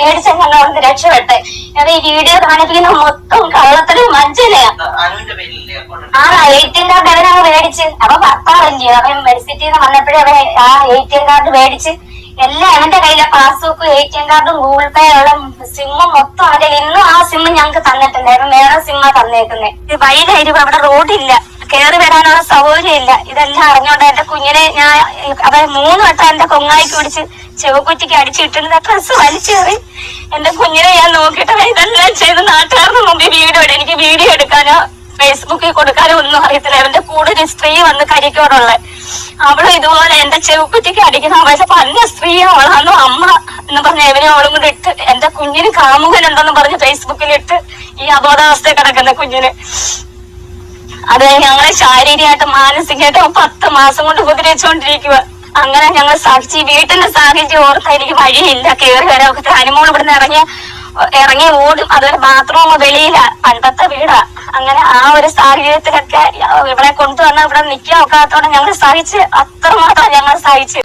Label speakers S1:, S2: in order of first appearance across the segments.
S1: പേടിച്ച ഞങ്ങൾ അവിടുന്ന് രക്ഷപ്പെട്ടെ. അത് ഈ വീഡിയോ കാണിപ്പിക്കുന്ന മൊത്തം കള്ളത്തിലും
S2: പേരിലല്ലേ
S1: ആ എ ടി എം കാർഡ് അവനങ്ങ് മേടിച്ച്. അപ്പൊ ഭർത്താവല്ലേ? അവൻ മെഡിസിറ്റിന്ന് വന്നപ്പോഴേ അവൻ ആ എ ടി എം കാർഡ് മേടിച്ച്. എല്ലാം അവന്റെ കയ്യിലെ. പാസ്ബുക്കും എ ടി എം കാർഡും ഗൂഗിൾ പേ ഉള്ള സിമ്മും മൊത്തം അവന്റെ ഇന്നും ആ സിമ്മ് ഞങ്ങൾക്ക് തന്നിട്ടുണ്ടായിരുന്നു വേറെ സിമ്മാ തന്നേക്കുന്നത് വൈകായിരിക്കും അവിടെ റോഡില്ല. കയറി വരാനുള്ള സൗകര്യം ഇല്ല ഇതെല്ലാം അറിഞ്ഞോണ്ട് എന്റെ കുഞ്ഞിനെ ഞാൻ അവൻ മൂന്ന് വട്ടം എന്റെ കൊങ്ങായിക്ക് പിടിച്ച് ചെവക്കുറ്റിക്ക് അടിച്ചിട്ടുണ്ട് ഡ്രസ് വലിച്ചേറി എന്റെ കുഞ്ഞിനെ ഞാൻ നോക്കിയിട്ട് ഇതെല്ലാം ചെയ്ത് നാട്ടുകാരുടെ മുമ്പിൽ വീഡിയോ എനിക്ക് വീഡിയോ എടുക്കാനോ ഫേസ്ബുക്കിൽ കൊടുക്കാനോ ഒന്നും അറിയത്തില്ല. അവന്റെ കൂടെ ഒരു സ്ത്രീ വന്ന് കരിക്കോടുള്ള. അവളും ഇതുപോലെ എന്റെ ചെവക്കുറ്റിക്ക് അടിക്കുന്ന പക്ഷെ പല സ്ത്രീ അവളാണോ അമ്മ എന്ന് പറഞ്ഞ എവനെ അവളും കൂടെ ഇട്ട് എന്റെ കുഞ്ഞിന് കാമുകനുണ്ടെന്ന് പറഞ്ഞ് ഫേസ്ബുക്കിൽ ഇട്ട് ഈ അബോധാവസ്ഥ കിടക്കുന്ന കുഞ്ഞിന്. അത് ഞങ്ങളെ ശാരീരികമായിട്ടും മാനസികമായിട്ടും പത്ത് മാസം കൊണ്ട് ഉപദ്രവിച്ചുകൊണ്ടിരിക്കുക അങ്ങനെ ഞങ്ങൾ സഹിച്ച് വീട്ടിന്റെ സാഹചര്യം ഓർത്താ എനിക്ക് വഴിയില്ല. കയറി വരാൻ അനുമോൾ ഇവിടുന്ന് ഇറങ്ങി ഇറങ്ങി ഓടും. അതൊരു ബാത്റൂം വെളിയില. പണ്ടത്തെ വീടാ. അങ്ങനെ ആ ഒരു സാഹചര്യത്തിലൊക്കെ ഇവിടെ കൊണ്ടുവന്ന ഇവിടെ നിൽക്കാൻ ഒക്കാത്തോടെ ഞങ്ങൾ സഹിച്ച് അത്രമാത്രം ഞങ്ങൾ സഹിച്ച്.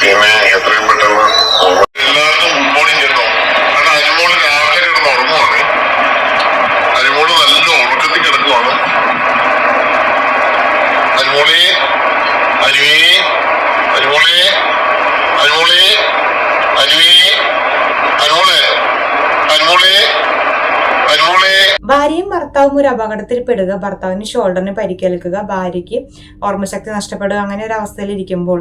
S3: പിന്നെ എത്രയും പെട്ടെന്ന്
S4: ഭാര്യയും ഭർത്താവും ഒരു അപകടത്തിൽപ്പെടുക ഭർത്താവിന് ഷോൾഡറിന് പരിക്കേൽക്കുക ഭാര്യയ്ക്ക് ഓർമ്മശക്തി നഷ്ടപ്പെടുക അങ്ങനെ ഒരു അവസ്ഥയിൽ ഇരിക്കുമ്പോൾ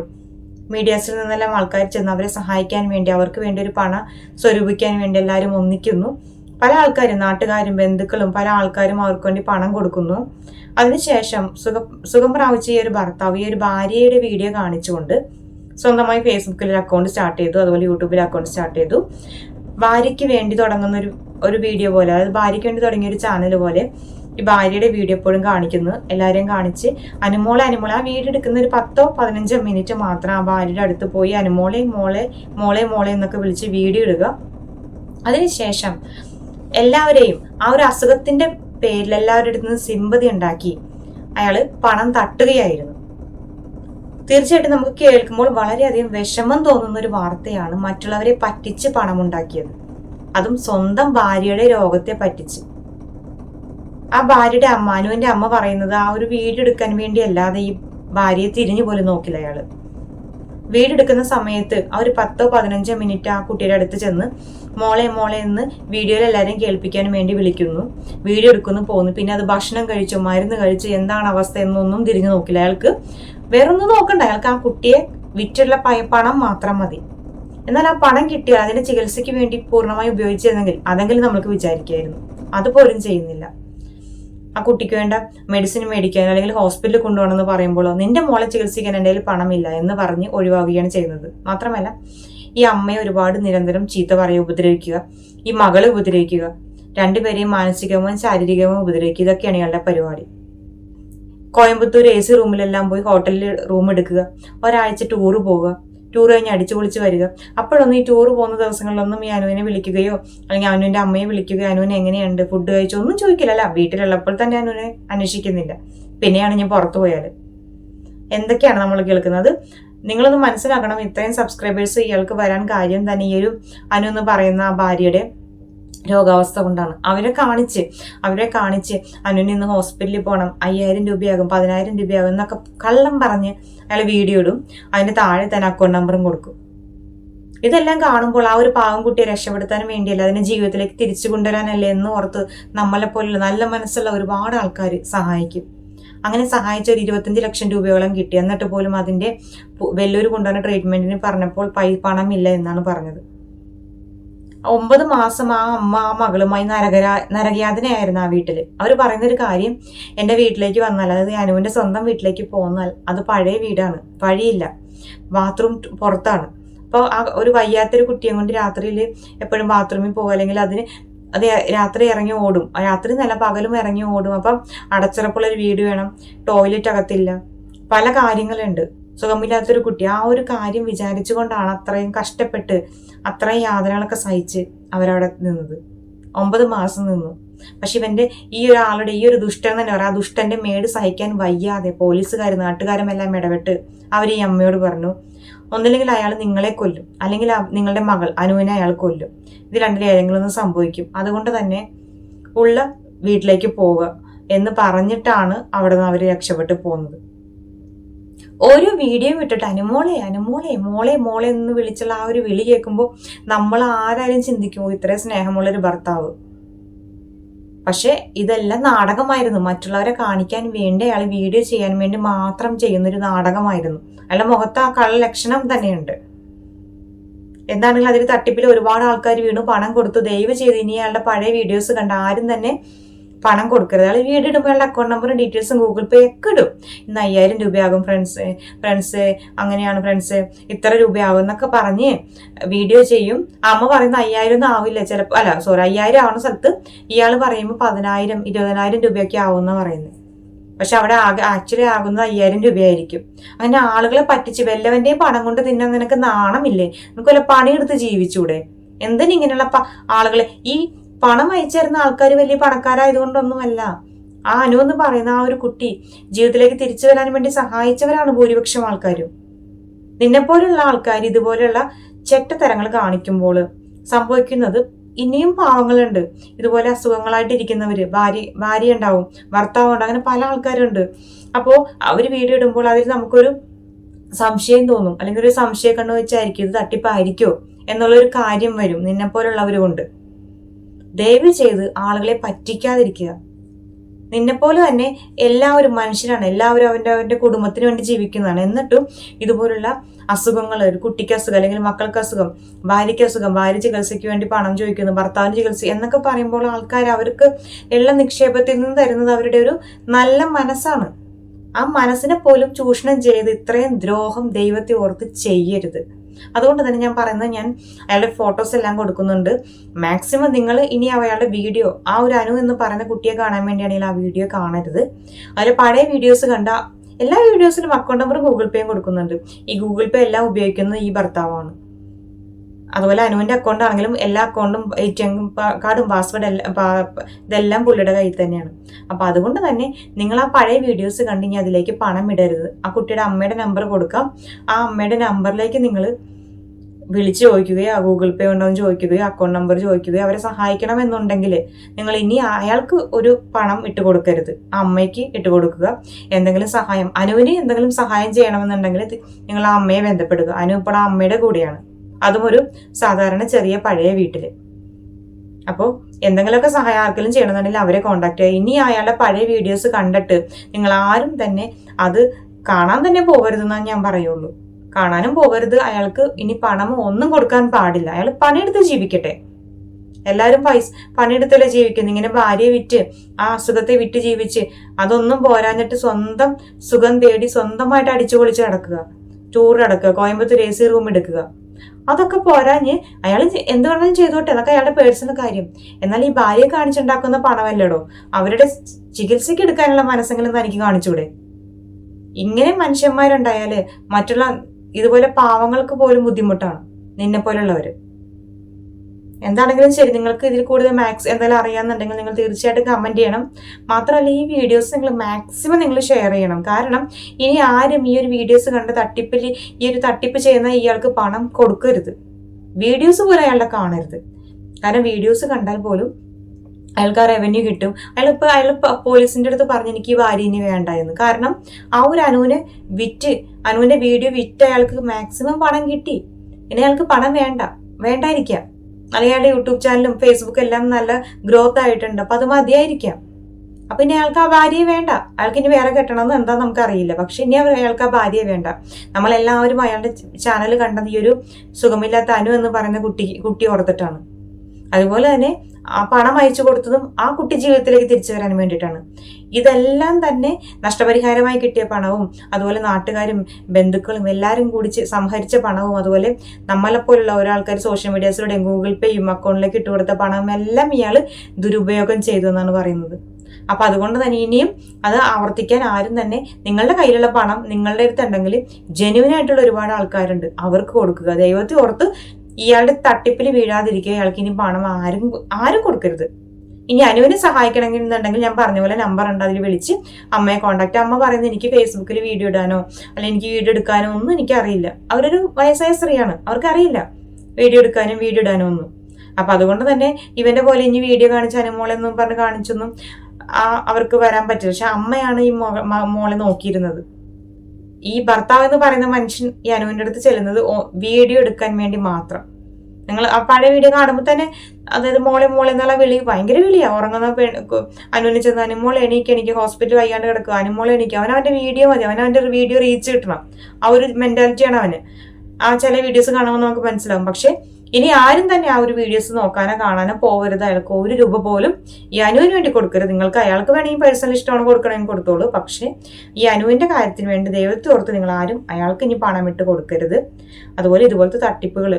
S4: മീഡിയാസിൽ നിന്നെല്ലാം ആൾക്കാർ ചെന്ന് അവരെ സഹായിക്കാൻ വേണ്ടി അവർക്ക് വേണ്ടി ഒരു പണം സ്വരൂപിക്കാൻ വേണ്ടി എല്ലാവരും ഒന്നിക്കുന്നു. പല ആൾക്കാരും നാട്ടുകാരും ബന്ധുക്കളും പല ആൾക്കാരും അവർക്ക് വേണ്ടി പണം കൊടുക്കുന്നു. അതിനുശേഷം സുഖം സുഖം പ്രാപിച്ച ഈ ഒരു ഭർത്താവ് ഈ ഒരു ഭാര്യയുടെ വീഡിയോ കാണിച്ചുകൊണ്ട് സ്വന്തമായി ഫേസ്ബുക്കിൽ അക്കൗണ്ട് സ്റ്റാർട്ട് ചെയ്തു അതുപോലെ യൂട്യൂബിൽ അക്കൗണ്ട് സ്റ്റാർട്ട് ചെയ്തു. ഭാര്യയ്ക്ക് വേണ്ടി തുടങ്ങുന്ന ഒരു ഒരു വീഡിയോ പോലെ അതായത് ഭാര്യയ്ക്ക് വേണ്ടി തുടങ്ങിയ ഒരു ചാനൽ പോലെ ഈ ഭാര്യയുടെ വീഡിയോ എപ്പോഴും കാണിക്കുന്നു. എല്ലാവരെയും കാണിച്ച് അനുമോളെ അനുമോളെ ആ വീഡിയോ എടുക്കുന്ന ഒരു പത്തോ പതിനഞ്ചോ മിനിറ്റ് മാത്രം ആ ഭാര്യയുടെ അടുത്ത് പോയി അനുമോളെ മോളെ മോളെ മോളെ എന്നൊക്കെ വിളിച്ച് വീഡിയോ ഇടുക. അതിനുശേഷം എല്ലാവരെയും ആ ഒരു അസുഖത്തിന്റെ പേരിൽ എല്ലാവരുടെ അടുത്ത് നിന്ന് സിമ്പതി ഉണ്ടാക്കി. അയാൾ പണം തട്ടുകയായിരുന്നു. തീർച്ചയായിട്ടും നമുക്ക് കേൾക്കുമ്പോൾ വളരെയധികം വിഷമം തോന്നുന്ന ഒരു വാർത്തയാണ് മറ്റുള്ളവരെ പറ്റിച്ച് പണമുണ്ടാക്കിയത്. അതും സ്വന്തം ഭാര്യയുടെ രോഗത്തെ പറ്റിച്ച്. ആ ഭാര്യയുടെ അമ്മ അനുവിന്റെ അമ്മ പറയുന്നത് ആ ഒരു വീടെടുക്കാൻ വേണ്ടി അല്ലാതെ ഈ ഭാര്യയെ തിരിഞ്ഞു പോലും നോക്കില്ല അയാൾ. വീടെടുക്കുന്ന സമയത്ത് ആ ഒരു പത്തോ പതിനഞ്ചോ മിനിറ്റ് ആ കുട്ടിയുടെ അടുത്ത് ചെന്ന് മോളെ മോളെ എന്ന് വീഡിയോയിൽ എല്ലാവരെയും കേൾപ്പിക്കാൻ വേണ്ടി വിളിക്കുന്നു. വീഡിയോ എടുക്കുന്നു പോകുന്നു പിന്നെ അത് ഭക്ഷണം കഴിച്ചു മരുന്ന് കഴിച്ചു എന്താണ് അവസ്ഥ എന്നൊന്നും തിരിഞ്ഞു നോക്കില്ല. അയാൾക്ക് വേറൊന്നും നോക്കണ്ട. അയാൾക്ക് ആ കുട്ടിയെ വിറ്റുള്ള പണം മാത്രം മതി. എന്നാൽ ആ പണം കിട്ടിയാൽ അതിന്റെ ചികിത്സയ്ക്ക് വേണ്ടി പൂർണമായി ഉപയോഗിച്ചിരുന്നെങ്കിൽ അതെങ്കിലും നമ്മൾക്ക് വിചാരിക്കായിരുന്നു അതുപോലും ചെയ്യുന്നില്ല. ആ കുട്ടിക്ക് വേണ്ട മെഡിസിൻ മേടിക്കാൻ അല്ലെങ്കിൽ ഹോസ്പിറ്റലിൽ കൊണ്ടുപോകണമെന്ന് പറയുമ്പോഴോ നിന്റെ മോളെ ചികിത്സിക്കാൻ എന്റെ കയ്യിൽ പണമില്ല എന്ന് പറഞ്ഞ് ഒഴിവാക്കുകയാണ് ചെയ്യുന്നത്. മാത്രമല്ല ഈ അമ്മയെ ഒരുപാട് നിരന്തരം ചീത്ത പറയുക ഉപദ്രവിക്കുക ഈ മകളെ ഉപദ്രവിക്കുക രണ്ടുപേരെയും മാനസികവും ശാരീരികവും ഉപദ്രവിക്കുക ഇതൊക്കെയാണ് ഇയാളുടെ പരിപാടി. കോയമ്പത്തൂർ എ സി റൂമിലെല്ലാം പോയി ഹോട്ടലിൽ റൂം എടുക്കുക. ഒരാഴ്ച ടൂർ പോവുക. ടൂർ കഴിഞ്ഞ് അടിച്ചു പൊളിച്ച് വരിക. അപ്പോഴൊന്നും ഈ ടൂർ പോകുന്ന ദിവസങ്ങളിലൊന്നും ഈ അനുവിനെ വിളിക്കുകയോ അല്ലെങ്കിൽ അനുവിന്റെ അമ്മയെ വിളിക്കുകയോ അനുവിന് എങ്ങനെയുണ്ട്? ഫുഡ് കഴിച്ചോ? ഒന്നും ചോദിക്കില്ലല്ല. വീട്ടിലുള്ളപ്പോൾ തന്നെ അനുവിനെ അന്വേഷിക്കുന്നില്ല. പിന്നെയാണ് ഞാൻ പുറത്തു പോയാൽ എന്തൊക്കെയാണ് നമ്മൾ കേൾക്കുന്നത്? നിങ്ങളൊന്ന് മനസ്സിലാക്കണം. ഇത്രയും സബ്സ്ക്രൈബേഴ്സ് ഇയാൾക്ക് വരാൻ കാര്യം തന്നെ ഈ ഒരു അനു എന്ന് പറയുന്ന ആ ഭാര്യയുടെ രോഗാവസ്ഥ കൊണ്ടാണ്. അവരെ കാണിച്ച് അവരെ കാണിച്ച് അനുവിന് ഇന്ന് ഹോസ്പിറ്റലിൽ പോകണം അയ്യായിരം രൂപയാകും പതിനായിരം രൂപയാകും എന്നൊക്കെ കള്ളം പറഞ്ഞ് അയാൾ വീഡിയോ ഇടും അതിന്റെ താഴെ തന്നെ അക്കൗണ്ട് നമ്പറും കൊടുക്കും. ഇതെല്ലാം കാണുമ്പോൾ ആ ഒരു പാവം കുട്ടിയെ രക്ഷപ്പെടുത്താൻ വേണ്ടിയല്ല അതിനെ ജീവിതത്തിലേക്ക് തിരിച്ചു കൊണ്ടുവരാനല്ലേ എന്ന് ഓർത്ത് നമ്മളെ പോലുള്ള നല്ല മനസ്സുള്ള ഒരുപാട് ആൾക്കാർ സഹായിക്കും. അങ്ങനെ സഹായിച്ച ഒരു ഇരുപത്തഞ്ച് ലക്ഷം രൂപയോളം കിട്ടി. എന്നിട്ട് പോലും അതിന്റെ വെല്ലൂർ കൊണ്ടുവന്ന ട്രീറ്റ്മെന്റിന് പറഞ്ഞപ്പോൾ പൈ പണമില്ല എന്നാണ് പറഞ്ഞത്. ഒമ്പത് മാസം ആ അമ്മ ആ മകളുമായി നരകരാ നരകയാതനയായിരുന്നു ആ വീട്ടിൽ അവർ പറയുന്നൊരു കാര്യം എന്റെ വീട്ടിലേക്ക് വന്നാൽ അതായത് അനുവിന്റെ സ്വന്തം വീട്ടിലേക്ക് പോന്നാൽ അത് പഴയ വീടാണ് വഴിയില്ല ബാത്റൂം പുറത്താണ്. അപ്പോൾ ആ ഒരു വയ്യാത്തൊരു കുട്ടിയെ കൊണ്ട് രാത്രിയിൽ എപ്പോഴും ബാത്റൂമിൽ പോകുക അല്ലെങ്കിൽ അതിന് അത് രാത്രി ഇറങ്ങി ഓടും. രാത്രി നല്ല പകലും ഇറങ്ങി ഓടും. അപ്പം അടച്ചിറപ്പുള്ളൊരു വീട് വേണം ടോയ്ലറ്റ് അകത്തില്ല പല കാര്യങ്ങളുണ്ട്. സുഖമില്ലാത്തൊരു കുട്ടി. ആ ഒരു കാര്യം വിചാരിച്ചുകൊണ്ടാണ് അത്രയും കഷ്ടപ്പെട്ട് അത്രയും യാതനകളൊക്കെ സഹിച്ച് അവരവിടെ നിന്നത്. ഒമ്പത് മാസം നിന്നു. പക്ഷെ ഇവന്റെ ഈ ഒരാളുടെ ഈ ഒരു ദുഷ്ടൻ തന്നെ പറയാം. ആ ദുഷ്ടന്റെ മേട് സഹിക്കാൻ വയ്യാതെ പോലീസുകാർ നാട്ടുകാരും എല്ലാം ഇടപെട്ട് അവർ ഈ അമ്മയോട് പറഞ്ഞു ഒന്നില്ലെങ്കിൽ അയാൾ നിങ്ങളെ കൊല്ലും. അല്ലെങ്കിൽ നിങ്ങളുടെ മകൾ അനുവിനെ അയാൾ കൊല്ലും. ഇത് രണ്ടിൽ ഏതെങ്കിലും ഒന്ന് സംഭവിക്കും. അതുകൊണ്ട് തന്നെ ഉള്ള വീട്ടിലേക്ക് പോവുക എന്ന് പറഞ്ഞിട്ടാണ് അവിടെ നിന്ന് അവർ രക്ഷപ്പെട്ട് പോകുന്നത് ഓരോ വീഡിയോ വിട്ടിട്ട് അനുമോളെ അനുമോളെ മോളെ മോളെ എന്ന് വിളിച്ചുള്ള ആ ഒരു വിളി കേൾക്കുമ്പോൾ നമ്മൾ ആരായാലും ചിന്തിക്കുമോ ഇത്രയും സ്നേഹമുള്ളൊരു ഭർത്താവ്. പക്ഷേ ഇതെല്ലാം നാടകമായിരുന്നു. മറ്റുള്ളവരെ കാണിക്കാൻ വേണ്ടി അയാൾ വീഡിയോ ചെയ്യാൻ വേണ്ടി മാത്രം ചെയ്യുന്നൊരു നാടകമായിരുന്നു. അയാളുടെ മുഖത്ത് ആ കള ലക്ഷണം തന്നെയുണ്ട്. എന്താണെങ്കിലും അതിൽ തട്ടിപ്പിൽ ഒരുപാട് ആൾക്കാർ വീണു പണം കൊടുത്തു. ദയവ് ചെയ്ത് ഇനി അയാളുടെ പഴയ വീഡിയോസ് കണ്ട ആരും തന്നെ പണം കൊടുക്കരുത്. അയാൾ വീട് ഇടുമ്പോൾ അയാളുടെ അക്കൗണ്ട് നമ്പറും ഡീറ്റെയിൽസും ഗൂഗിൾ പേ ഒക്കെ ഇടും. ഇന്ന് അയ്യായിരം രൂപയാകും ഫ്രണ്ട്സ് ഫ്രണ്ട്സ് അങ്ങനെയാണ് ഫ്രണ്ട്സ് ഇത്ര രൂപയാകും എന്നൊക്കെ പറഞ്ഞ് വീഡിയോ ചെയ്യും. അമ്മ പറയുന്ന അയ്യായിരം ഒന്നും ആവില്ല ചിലപ്പോൾ അല്ല സോറി അയ്യായിരം ആവുന്ന സ്ഥലത്ത് ഇയാൾ പറയുമ്പോൾ പതിനായിരം ഇരുപതിനായിരം രൂപയൊക്കെ ആവുമെന്ന് പറയുന്നത് പക്ഷെ അവിടെ ആകെ ആക്ച്വലി ആകുന്നത് അയ്യായിരം രൂപയായിരിക്കും. അങ്ങനെ ആളുകളെ പറ്റിച്ച് വല്ലവന്റെയും പണം കൊണ്ട് തിന്നാൻ നിനക്ക് നാണമില്ലേ? നിനക്ക് വല്ല പണിയെടുത്ത് ജീവിച്ചൂടെ? എന്തിനു ഇങ്ങനെയുള്ള ആളുകളെ ഈ പണം അയച്ചിരുന്ന ആൾക്കാർ വലിയ പണക്കാരായതുകൊണ്ടൊന്നുമല്ല. ആ അനു എന്ന് പറയുന്ന ആ ഒരു കുട്ടി ജീവിതത്തിലേക്ക് തിരിച്ചു വരാൻ വേണ്ടി സഹായിച്ചവരാണ് ഭൂരിപക്ഷം ആൾക്കാരും. നിന്നെപ്പോലുള്ള ആൾക്കാർ ഇതുപോലെയുള്ള ചെറ്റത്തരങ്ങൾ കാണിക്കുമ്പോൾ സംഭവിക്കുന്നത് ഇനിയും പാവങ്ങളുണ്ട്. ഇതുപോലെ അസുഖങ്ങളായിട്ട് ഇരിക്കുന്നവര് ഭാര്യ ഭാര്യ ഉണ്ടാവും ഭർത്താവ് ഉണ്ടാവും അങ്ങനെ പല ആൾക്കാരുണ്ട്. അപ്പോൾ അവർ വീഡിയോ ഇടുമ്പോൾ അതിൽ നമുക്കൊരു സംശയം തോന്നും. അല്ലെങ്കിൽ ഒരു സംശയം കണ്ണു വെച്ചായിരിക്കും ഇത് തട്ടിപ്പായിരിക്കോ എന്നുള്ളൊരു കാര്യം വരും നിന്നെപ്പോലുള്ളവർ കൊണ്ട് ദയവ് ചെയ്ത് ആളുകളെ പറ്റിക്കാതിരിക്കുക. നിന്നെപ്പോലെ തന്നെ എല്ലാവരും മനുഷ്യരാണ്. എല്ലാവരും അവന്റെ അവന്റെ കുടുംബത്തിന് വേണ്ടി ജീവിക്കുന്നതാണ്. എന്നിട്ടും ഇതുപോലുള്ള അസുഖങ്ങൾ ഒരു കുട്ടിക്ക് അസുഖം അല്ലെങ്കിൽ മക്കൾക്ക് അസുഖം ഭാര്യയ്ക്ക് അസുഖം ഭാര്യ ചികിത്സയ്ക്ക് വേണ്ടി പണം ചോദിക്കുന്നു ഭർത്താവിന് ചികിത്സ എന്നൊക്കെ പറയുമ്പോൾ ആൾക്കാർ അവർക്ക് ഉള്ള നിക്ഷേപത്തിൽ നിന്ന് തരുന്നത് അവരുടെ ഒരു നല്ല മനസ്സാണ്. ആ മനസ്സിനെ പോലും ചൂഷണം ചെയ്ത് ഇത്രയും ദ്രോഹം ദൈവത്തെ ഓർത്ത് ചെയ്യരുത്. അതുകൊണ്ട് തന്നെ ഞാൻ പറയുന്നത് ഞാൻ അയാളുടെ ഫോട്ടോസ് എല്ലാം കൊടുക്കുന്നുണ്ട്. മാക്സിമം നിങ്ങൾ ഇനി അയാളുടെ വീഡിയോ ആ ഒരു അനു എന്ന് പറയുന്ന കുട്ടിയെ കാണാൻ വേണ്ടിയാണെങ്കിൽ ആ വീഡിയോ കാണരുത്. അതിൽ പഴയ വീഡിയോസ് കണ്ട എല്ലാ വീഡിയോസിലും അക്കൗണ്ട് നമ്പർ ഗൂഗിൾ പേയും കൊടുക്കുന്നുണ്ട്. ഈ ഗൂഗിൾ പേ എല്ലാം ഉപയോഗിക്കുന്നത് ഈ ഭർത്താവാണ്. അതുപോലെ അനുവിന്റെ അക്കൗണ്ട് ആണെങ്കിലും എല്ലാ അക്കൗണ്ടും എ ടി എം കാർഡും പാസ്വേഡ് എല്ലാം ഇതെല്ലാം പുള്ളിയുടെ കയ്യിൽ തന്നെയാണ്. അപ്പോൾ അതുകൊണ്ട് തന്നെ നിങ്ങൾ ആ പഴയ വീഡിയോസ് കണ്ട് ഇനി അതിലേക്ക് പണം ഇടരുത്. ആ കുട്ടിയുടെ അമ്മയുടെ നമ്പർ കൊടുക്കാം. ആ അമ്മയുടെ നമ്പറിലേക്ക് നിങ്ങൾ വിളിച്ച് ചോദിക്കുകയോ ഗൂഗിൾ പേ ഉണ്ടോ എന്ന് ചോദിക്കുകയോ അക്കൗണ്ട് നമ്പർ ചോദിക്കുകയോ അവരെ സഹായിക്കണം എന്നുണ്ടെങ്കിൽ നിങ്ങൾ ഇനി അയാൾക്ക് ഒരു പണം ഇട്ട് കൊടുക്കരുത്. ആ അമ്മയ്ക്ക് ഇട്ട് കൊടുക്കുക. എന്തെങ്കിലും സഹായം അനുവിന് എന്തെങ്കിലും സഹായം ചെയ്യണമെന്നുണ്ടെങ്കിൽ നിങ്ങൾ ആ അമ്മയെ ബന്ധപ്പെടുക. അനു ഇപ്പോൾ ആ അമ്മയുടെ കൂടെയാണ്. അതും ഒരു സാധാരണ ചെറിയ പഴയ വീട്ടിൽ അപ്പോൾ എന്തെങ്കിലുമൊക്കെ സഹായം ആർക്കെങ്കിലും ചെയ്യണമെന്നുണ്ടെങ്കിൽ അവരെ കോണ്ടാക്ട് ചെയ്യുക. ഇനി അയാളുടെ പഴയ വീഡിയോസ് കണ്ടിട്ട് നിങ്ങൾ ആരും തന്നെ അത് കാണാൻ തന്നെ പോകരുതെന്നാണ് ഞാൻ പറയുള്ളൂ. കാണാനും പോകരുത്. അയാൾക്ക് ഇനി പണമോ ഒന്നും കൊടുക്കാൻ പാടില്ല. അയാൾ പണിയെടുത്ത് ജീവിക്കട്ടെ. എല്ലാവരും പൈസ പണിയെടുത്തല്ലേ ജീവിക്കുന്നത് ഇങ്ങനെ ഭാര്യയെ വിറ്റ് ആ അസുഖത്തെ വിറ്റ് ജീവിച്ച് അതൊന്നും പോരാഞ്ഞിട്ട് സ്വന്തം സുഖം തേടി സ്വന്തമായിട്ട് അടിച്ചു പൊളിച്ച് നടക്കുക. ടൂർ നടക്കുക കോയമ്പത്തൂർ എ സി റൂം എടുക്കുക. അതൊക്കെ പോരാഞ്ഞ് അയാൾ എന്ത് വേണമെങ്കിലും ചെയ്തോട്ടെ അതൊക്കെ അയാളുടെ പേഴ്സണൽ കാര്യം. എന്നാൽ ഈ ഭാര്യയെ കാണിച്ചുണ്ടാക്കുന്ന പണമല്ലടോ? അവരുടെ ചികിത്സയ്ക്ക് എടുക്കാനുള്ള മനസ്സെങ്കിലും തനിക്ക് കാണിച്ചൂടെ? ഇങ്ങനെ മനുഷ്യന്മാരുണ്ടായാൽ മറ്റുള്ള ഇതുപോലെ പാവങ്ങൾക്ക് പോലും ബുദ്ധിമുട്ടാണ് നിന്നെ പോലുള്ളവര് എന്താണെങ്കിലും ശരി നിങ്ങൾക്ക് ഇതിൽ കൂടുതൽ മാക്സ് എന്തെങ്കിലും അറിയാമെന്നുണ്ടെങ്കിൽ നിങ്ങൾ തീർച്ചയായിട്ടും കമന്റ് ചെയ്യണം. മാത്രമല്ല ഈ വീഡിയോസ് നിങ്ങൾ മാക്സിമം നിങ്ങൾ ഷെയർ ചെയ്യണം. കാരണം ഇനി ആരും ഈ ഒരു വീഡിയോസ് കണ്ട് തട്ടിപ്പിൽ ഈ ഒരു തട്ടിപ്പ് ചെയ്യുന്ന ഇയാൾക്ക് പണം കൊടുക്കരുത്. വീഡിയോസ് പോലും അയാളുടെ കാണരുത്. കാരണം വീഡിയോസ് കണ്ടാൽ പോലും അയാൾക്ക് ആ റവന്യൂ കിട്ടും. അയാൾ ഇപ്പോൾ അയാൾ പോലീസിന്റെ അടുത്ത് പറഞ്ഞു എനിക്ക് ഈ ഭാര്യനെ വേണ്ട എന്ന് കാരണം ആ ഒരു അനുവിനെ വിറ്റ് അനുവിന്റെ വീഡിയോ വിറ്റ് അയാൾക്ക് മാക്സിമം പണം കിട്ടി. ഇനി അയാൾക്ക് പണം വേണ്ട. വേണ്ടായിരിക്കാം. അല്ലെങ്കിൽ യൂട്യൂബ് ചാനലും ഫേസ്ബുക്കും എല്ലാം നല്ല ഗ്രോത്ത് ആയിട്ടുണ്ട്. അപ്പൊ അത് മതിയായിരിക്കാം. അപ്പൊ ഇനി അയാൾക്ക് ആ ഭാര്യയെ വേണ്ട. അയാൾക്ക് ഇനി വേറെ കെട്ടണമെന്ന് എന്താ നമുക്ക് അറിയില്ല. പക്ഷെ ഇനി അയാൾക്ക് ആ ഭാര്യയെ വേണ്ട. നമ്മളെല്ലാവരും അയാളുടെ ചാനൽ കണ്ടത് ഈ ഒരു സുഖമില്ലാത്ത അനു എന്ന് പറയുന്ന കുട്ടി കുട്ടി ഓർത്തിട്ടാണ്. അതുപോലെ തന്നെ ആ പണം അയച്ചു കൊടുത്തതും ആ കുട്ടി ജീവിതത്തിലേക്ക് തിരിച്ചു വരാൻ വേണ്ടിയിട്ടാണ്. ഇതെല്ലാം തന്നെ നഷ്ടപരിഹാരമായി കിട്ടിയ പണവും അതുപോലെ നാട്ടുകാരും ബന്ധുക്കളും എല്ലാവരും കൂടി സംഹരിച്ച പണവും അതുപോലെ നമ്മളെപ്പോലുള്ള ഒരാൾക്കാർ സോഷ്യൽ മീഡിയാസിലൂടെയും ഗൂഗിൾ പേയും അക്കൗണ്ടിലേക്ക് ഇട്ടുകൊടുത്ത പണവും എല്ലാം ഇയാൾ ദുരുപയോഗം ചെയ്തു എന്നാണ് പറയുന്നത്. അപ്പൊ അതുകൊണ്ട് തന്നെ ഇനിയും അത് ആവർത്തിക്കാൻ ആരും തന്നെ നിങ്ങളുടെ കയ്യിലുള്ള പണം നിങ്ങളുടെ ജെന്യൂൻ ആയിട്ടുള്ള ഒരുപാട് ആൾക്കാരുണ്ട്. അവർക്ക് കൊടുക്കുക. ദൈവത്തെ ഓർത്ത് ഇയാളുടെ തട്ടിപ്പിൽ വീഴാതിരിക്കുക ഇയാൾക്ക് ഇനി പണം ആരും ആരും കൊടുക്കരുത്. ഇനി അനുവിനെ സഹായിക്കണമെങ്കിൽ എന്നുണ്ടെങ്കിൽ ഞാൻ പറഞ്ഞ പോലെ നമ്പർ ഉണ്ട് അതിൽ വിളിച്ച് അമ്മയെ കോൺടാക്ട് അമ്മ പറയുന്നത് എനിക്ക് ഫേസ്ബുക്കിൽ വീഡിയോ ഇടാനോ അല്ലെങ്കിൽ എനിക്ക് വീഡിയോ എടുക്കാനോ ഒന്നും എനിക്ക് എനിക്കറിയില്ല. അവരൊരു വയസ്സായ സ്ത്രീയാണ് അവർക്കറിയില്ല. വീഡിയോ എടുക്കാനും വീഡിയോ ഇടാനോ ഒന്നും. അപ്പൊ അതുകൊണ്ട് തന്നെ ഇവന്റെ പോലെ ഇനി വീഡിയോ കാണിച്ച അനുമോളെന്നും പറഞ്ഞ് കാണിച്ചൊന്നും ആ അവർക്ക് വരാൻ പറ്റില്ല. പക്ഷെ അമ്മയാണ് ഈ മോളെ നോക്കിയിരുന്നത്. ഈ ഭർത്താവ് എന്ന് പറയുന്ന മനുഷ്യൻ ഈ അനുവിന്റെ അടുത്ത് ചെല്ലുന്നത് വീഡിയോ എടുക്കാൻ വേണ്ടി മാത്രം. നിങ്ങൾ ആ പഴയ വീഡിയോ കാണുമ്പോൾ തന്നെ അതായത് മോളെ മോളെ എന്നുള്ള വിളി ഭയങ്കര വിളിയാ. ഉറങ്ങുന്ന പെ- അനുവിന് ചെന്ന് അനുമോൾ എണീക്ക് എനിക്ക് ഹോസ്പിറ്റൽ വയ്യാണ്ട് കിടക്കുക. അനുമോൾ എണീക്കുക അവൻ അവന്റെ വീഡിയോ മതി. അവൻ അവന്റെ വീഡിയോ റീച്ച് കിട്ടണം. ആ ഒരു മെന്റാലിറ്റിയാണ് അവന്. ആ ചില വീഡിയോസ് കാണുമ്പോൾ നമുക്ക് മനസ്സിലാവും. പക്ഷെ ഇനി ആരും തന്നെ ആ ഒരു വീഡിയോസ് നോക്കാനോ കാണാനോ പോകരുത് അയാൾക്ക് ഒരു രൂപ പോലും ഈ അനുവിന് വേണ്ടി കൊടുക്കരുത്. നിങ്ങൾക്ക് അയാൾക്ക് വേണമെങ്കിൽ പേഴ്സണൽ ഇഷ്ടമാണ് കൊടുക്കണമെങ്കിൽ കൊടുത്തോളൂ. പക്ഷേ ഈ അനുവിന്റെ കാര്യത്തിന് വേണ്ടി ദൈവത്തെ ഓർത്ത് നിങ്ങൾ ആരും അയാൾക്ക് ഇനി പണം ഇട്ട് കൊടുക്കരുത്. അതുപോലെ ഇതുപോലത്തെ തട്ടിപ്പുകൾ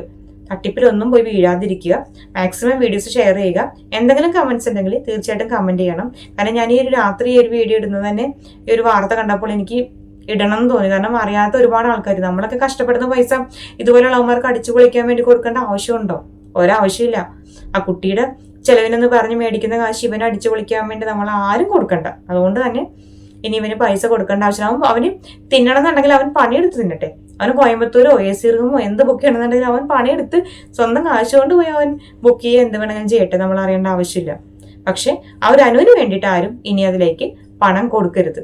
S4: തട്ടിപ്പിലൊന്നും പോയി വീഴാതിരിക്കുക മാക്സിമം വീഡിയോസ് ഷെയർ ചെയ്യുക എന്തെങ്കിലും കമൻസ് ഉണ്ടെങ്കിൽ തീർച്ചയായിട്ടും കമന്റ് ചെയ്യണം. കാരണം ഞാൻ ഈ ഒരു രാത്രി ഒരു വീഡിയോ ഇടുന്നത് തന്നെ ഈ ഒരു വാർത്ത കണ്ടപ്പോൾ എനിക്ക് ഇടണം എന്ന് തോന്നി. കാരണം അറിയാത്ത ഒരുപാട് ആൾക്കാർ നമ്മളൊക്കെ കഷ്ടപ്പെടുന്ന പൈസ ഇതുപോലെയുള്ളവന്മാർക്ക് അടിച്ചു പൊളിക്കാൻ വേണ്ടി കൊടുക്കേണ്ട ആവശ്യമുണ്ടോ? ഒരാവശ്യമില്ല. ആ കുട്ടിയുടെ ചെലവിനെന്ന് പറഞ്ഞ് മേടിക്കുന്ന കാശ് ഇവനെ അടിച്ചു പൊളിക്കാൻ വേണ്ടി നമ്മൾ ആരും കൊടുക്കണ്ട. അതുകൊണ്ട് തന്നെ ഇനി ഇവന് പൈസ കൊടുക്കേണ്ട ആവശ്യമാകും അവന് തിന്നണം എന്നുണ്ടെങ്കിൽ അവൻ പണിയെടുത്ത് തിന്നട്ടെ. അവന് കോയമ്പത്തൂരോ എ സി റൂമോ എന്ത് ബുക്ക് ചെയ്യണമെന്നുണ്ടെങ്കിൽ അവൻ പണിയെടുത്ത് സ്വന്തം കാശ് കൊണ്ട് പോയി അവൻ ബുക്ക് ചെയ്യുക എന്ത് വേണമെങ്കിലും ചെയ്യട്ടെ നമ്മൾ അറിയേണ്ട ആവശ്യമില്ല. പക്ഷെ ആ ഒരു അനുവിന് വേണ്ടിയിട്ട് ആരും ഇനി അതിലേക്ക് പണം കൊടുക്കരുത്.